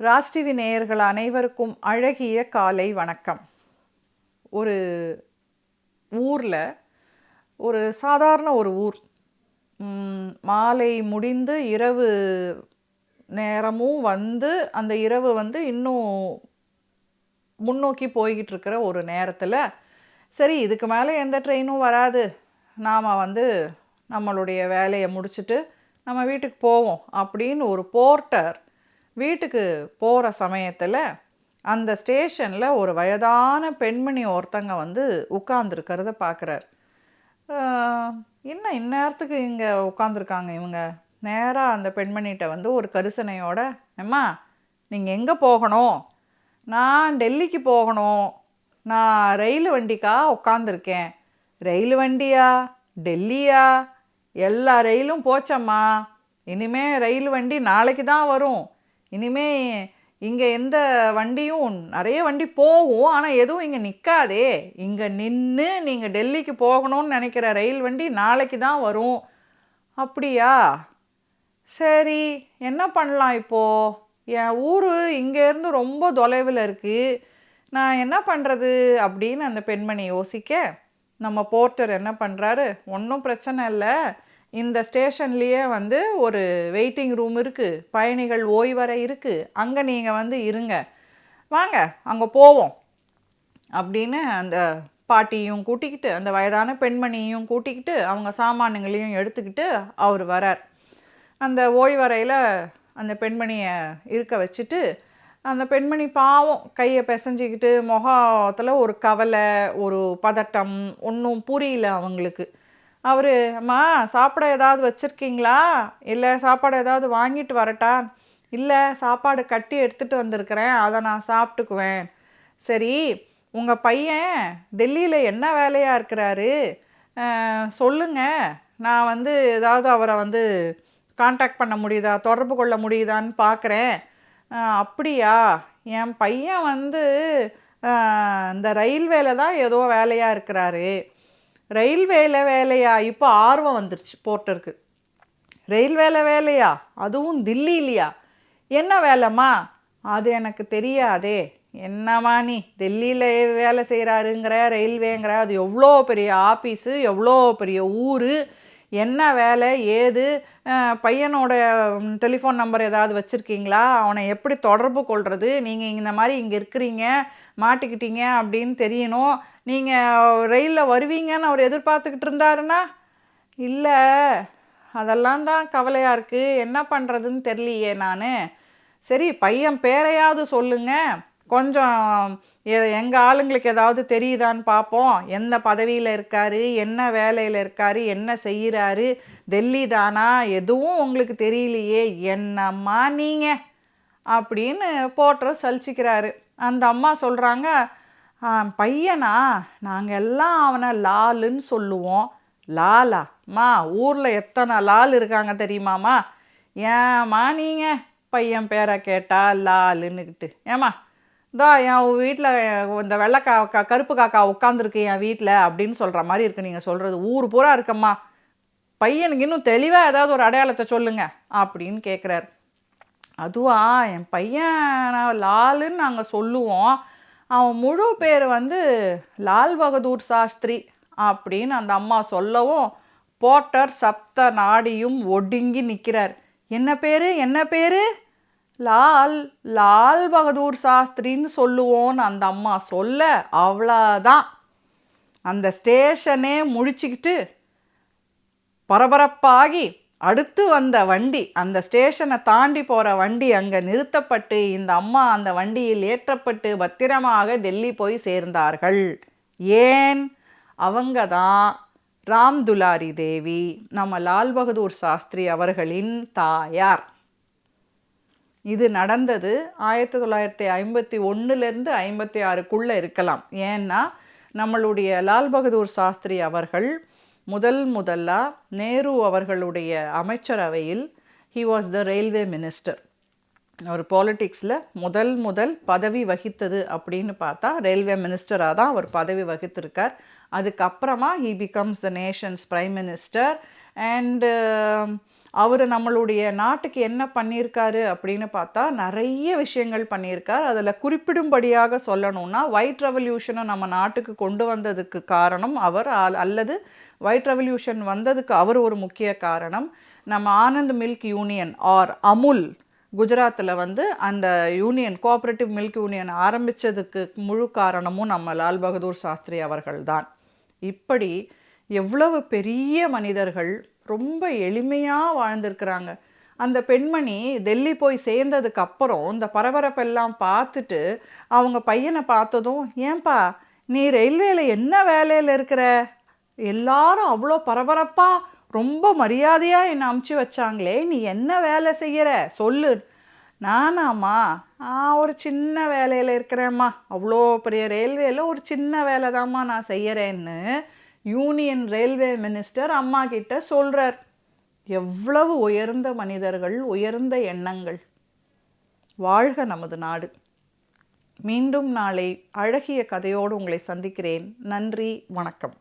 Raj TV நேயர்கள் அனைவருக்கும் அழகிய காலை வணக்கம். ஒரு ஊரில் ஒரு சாதாரண ஒரு ஊர். மாலை முடிந்து இரவு நேரமும் வந்து அந்த இரவு வந்து இன்னும் முன்னோக்கி போய்கிட்டு இருக்கிற ஒரு நேரத்தில் சரி இதுக்கு மேலே எந்த ட்ரெயினும் வராது. நாம் வந்து நம்மளுடைய வேலையை முடிச்சுட்டு நம்ம வீட்டுக்கு போவோம் அப்படின்னு ஒரு போர்ட்டர் வீட்டுக்கு போகிற சமயத்தில் அந்த ஸ்டேஷனில் ஒரு வயதான பெண்மணி ஒருத்தங்க வந்து உட்காந்துருக்கிறத பார்க்குறாரு என்ன இந்நேரத்துக்கு இங்கே உட்காந்துருக்காங்க இவங்க? நேராக அந்த பெண்மணிகிட்ட வந்து ஒரு கரிசனையோட அம்மா நீங்கள் எங்கே போகணும்? நான் டெல்லிக்கு போகணும். நான் ரயில் வண்டிக்கா உட்காந்துருக்கேன் ரயில் வண்டியா? டெல்லியா? எல்லா ரயிலும் போச்சம்மா. இனிமே ரயில் வண்டி நாளைக்கு தான் வரும். இனிமே இங்கே எந்த வண்டியும் நிறைய வண்டி போகும் ஆனால் எதுவும் இங்கே நிற்காதே இங்கே நின்று நீங்கள் டெல்லிக்கு போகணும்னு நினைக்கிற ரயில் வண்டி நாளைக்கு தான் வரும். அப்படியா? சரி என்ன பண்ணலாம் இப்போது என் ஊர் இங்கேருந்து ரொம்ப தொலைவில் இருக்குது நான் என்ன பண்ணுறது அப்படின்னு அந்த பெண்மணி யோசிக்க. நம்ம போர்ட்டர் என்ன பண்ணுறாரு ஒன்றும் பிரச்சனை இல்லை. இந்த ஸ்டேஷன்லேயே வந்து ஒரு வெயிட்டிங் ரூம் இருக்குது பயணிகள் ஓய்வறை இருக்குது அங்கே நீங்கள் வந்து இருங்க. வாங்க அங்கே போவோம். அப்படின்னு அந்த பாட்டியும் கூட்டிக்கிட்டு அந்த வயதான பெண்மணியையும் கூட்டிக்கிட்டு அவங்க சாமானுங்களையும் எடுத்துக்கிட்டு அவர் வரார். அந்த ஓய்வறையில் அந்த பெண்மணியை இருக்க வச்சுட்டு அந்த பெண்மணி பாவம் கையை பிசைஞ்சிக்கிட்டு முகத்தில் ஒரு கவலை ஒரு பதட்டம் ஒன்றும் புரியல அவங்களுக்கு. அவர் அம்மா சாப்பிட ஏதாவது வச்சுருக்கீங்களா? இல்லை சாப்பாடு ஏதாவது வாங்கிட்டு வரட்டா? இல்லை சாப்பாடு கட்டி எடுத்துகிட்டு வந்திருக்கிறேன். அதை நான் சாப்பிட்டுக்குவேன். சரி உங்கள் பையன் டெல்லியில் என்ன வேலையாக இருக்கிறாரு? சொல்லுங்க. நான் வந்து ஏதாவது அவரை வந்து காண்டாக்ட் பண்ண முடியுதா? தொடர்பு கொள்ள முடியுதான்னு பார்க்குறேன் அப்படியா? என் பையன் வந்து இந்த ரயில்வேல தான் ஏதோ வேலையாக இருக்கிறாரு. ரயில்வேல வேலையா? இப்போ ஆர்வம் வந்துருச்சு போர்ட்டருக்கு. ரயில்வேல வேலையா? அதுவும் தில்லியிலையா? என்ன வேலைம்மா? அது எனக்கு தெரியாதே. என்னம்மா நீ? டெல்லியில் வேலை செய்கிறாருங்கிற ரயில்வேங்கிற அது எவ்வளோ பெரிய ஆஃபீஸு எவ்வளோ பெரிய ஊர் என்ன வேலை ஏது பையனோட டெலிஃபோன் நம்பர் ஏதாவது வச்சுருக்கீங்களா? அவனை எப்படி தொடர்பு கொள்வது நீங்கள் இந்த மாதிரி இங்கே இருக்கிறீங்க மாட்டிக்கிட்டீங்க அப்படின்னு தெரியணும். நீங்கள் ரயிலில் வருவீங்கன்னு அவர் எதிர்பார்த்துக்கிட்டு இருந்தாருன்னா இல்லை அதெல்லாம் தான் கவலையாக இருக்குது என்ன பண்ணுறதுன்னு தெரியலையே நான். சரி பையன் பேரையாவது சொல்லுங்க. கொஞ்சம் எங்கள் ஆளுங்களுக்கு ஏதாவது தெரியுதான்னு பார்ப்போம் எந்த பதவியில் இருக்கார்? என்ன வேலையில் இருக்கார்? என்ன செய்கிறாரு டெல்லி தானா? எதுவும் உங்களுக்கு தெரியலையே? என்னம்மா நீங்கள் அப்படின்னு போட்டோ சலிச்சிக்கிறாரு. அந்த அம்மா சொல்கிறாங்க பையனா? நாங்கள் எல்லாம் அவனை லாலுன்னு சொல்லுவோம். லாலா? மா ஊரில் எத்தனை லால் இருக்காங்க தெரியுமாம்மா ஏம்மா நீங்கள் பையன் பேரை கேட்டால் லாலுன்னுக்கிட்டு. ஏம்மா? இதோ என் வீட்டில் இந்த வெள்ளை கா கருப்பு காக்கா உட்காந்துருக்கு என் வீட்டில் அப்படின்னு சொல்கிற மாதிரி இருக்கு நீங்கள் சொல்கிறது ஊர் பூரா இருக்கம்மா. பையனுக்கு இன்னும் தெளிவாக ஏதாவது ஒரு அடையாளத்தை சொல்லுங்க அப்படின்னு கேட்குறாரு அதுவா என் பையன் லாலுன்னு நாங்கள் சொல்லுவோம். அவன் முழு பேர் வந்து லால் பகதூர் சாஸ்திரி அப்படின்னு அந்த அம்மா சொல்லவும் போட்டர் சப்த நாடியும் ஒடுங்கி நிற்கிறார் என்ன பேர்? என்ன பேர்? லால் லால் பகதூர் சாஸ்திரின்னு சொல்லுவோன்னு அந்த அம்மா சொல்ல அவ்வளோதான். அந்த ஸ்டேஷனே முழிச்சிக்கிட்டு பரபரப்பாகி அடுத்து வந்த வண்டி அந்த ஸ்டேஷனை தாண்டி போகிற வண்டி அங்கே நிறுத்தப்பட்டு இந்த அம்மா அந்த வண்டியில் ஏற்றப்பட்டு பத்திரமாக டெல்லி போய் சேர்ந்தார்கள். ஏன்? அவங்க தான் ராம் துலாரி தேவி நம்ம லால் பகதூர் சாஸ்திரி அவர்களின் தாயார். இது நடந்தது ஆயிரத்தி தொள்ளாயிரத்தி ஐம்பத்தி ஒன்றுலேருந்து ஐம்பத்தி ஆறுக்குள்ளே இருக்கலாம். ஏன்னா நம்மளுடைய லால் பகதூர் சாஸ்திரி அவர்கள் முதல் முதலாக நேரு அவர்களுடைய அமைச்சரவையில் he was the railway minister அவர் பாலிட்டிக்ஸில் முதல் முதல் பதவி வகித்தது அப்படின்னு பார்த்தா ரயில்வே மினிஸ்டராக தான் அவர் பதவி வகித்திருக்கார். அதுக்கப்புறமா he becomes the nation's prime minister and அவர் நம்மளுடைய நாட்டுக்கு என்ன பண்ணியிருக்காரு அப்படின்னு பார்த்தா நிறைய விஷயங்கள் பண்ணியிருக்கார். அதில் குறிப்பிடும்படியாக சொல்லணும்னா ஒயிட் ரெவல்யூஷனை நம்ம நாட்டுக்கு கொண்டு வந்ததுக்கு காரணம் அவர் அல்லது ஒயிட் ரெவல்யூஷன் வந்ததுக்கு அவர் ஒரு முக்கிய காரணம். நம்ம Anand milk union R Amul குஜராத்தில் வந்து அந்த யூனியன் கோஆப்ரேட்டிவ் மில்க் யூனியன் ஆரம்பித்ததுக்கு முழு காரணமும் நம்ம லால் பகதூர் சாஸ்திரி அவர்கள்தான். இப்படி எவ்வளவு பெரிய மனிதர்கள் ரொம்ப எளிமையாக வாழ்ந்திருக்கிறாங்க. அந்த பெண்மணி டெல்லி போய் சேர்ந்ததுக்கு அப்புறம் இந்த பரபரப்பெல்லாம் பார்த்துட்டு அவங்க பையனை பார்த்ததும் ஏன்பா நீ ரயில்வேல என்ன வேலையில் இருக்கிற? எல்லாரும் அவ்வளோ பரபரப்பாக ரொம்ப மரியாதையாக என்னை அமுச்சு வச்சாங்களே நீ என்ன வேலை செய்கிற சொல்லு. நானாம்மா நான் ஒரு சின்ன வேலையில் இருக்கிறேம்மா. அவ்வளோ பெரிய ரயில்வேல ஒரு சின்ன வேலை தாம்மா நான் செய்கிறேன்னு யூனியன் ரயில்வே மினிஸ்டர் அம்மா கிட்ட சொல்கிறார் எவ்வளவு உயர்ந்த மனிதர்கள் உயர்ந்த எண்ணங்கள். வாழ்க நமது நாடு. மீண்டும் நாளை அழகிய கதையோடு உங்களை சந்திக்கிறேன். நன்றி வணக்கம்.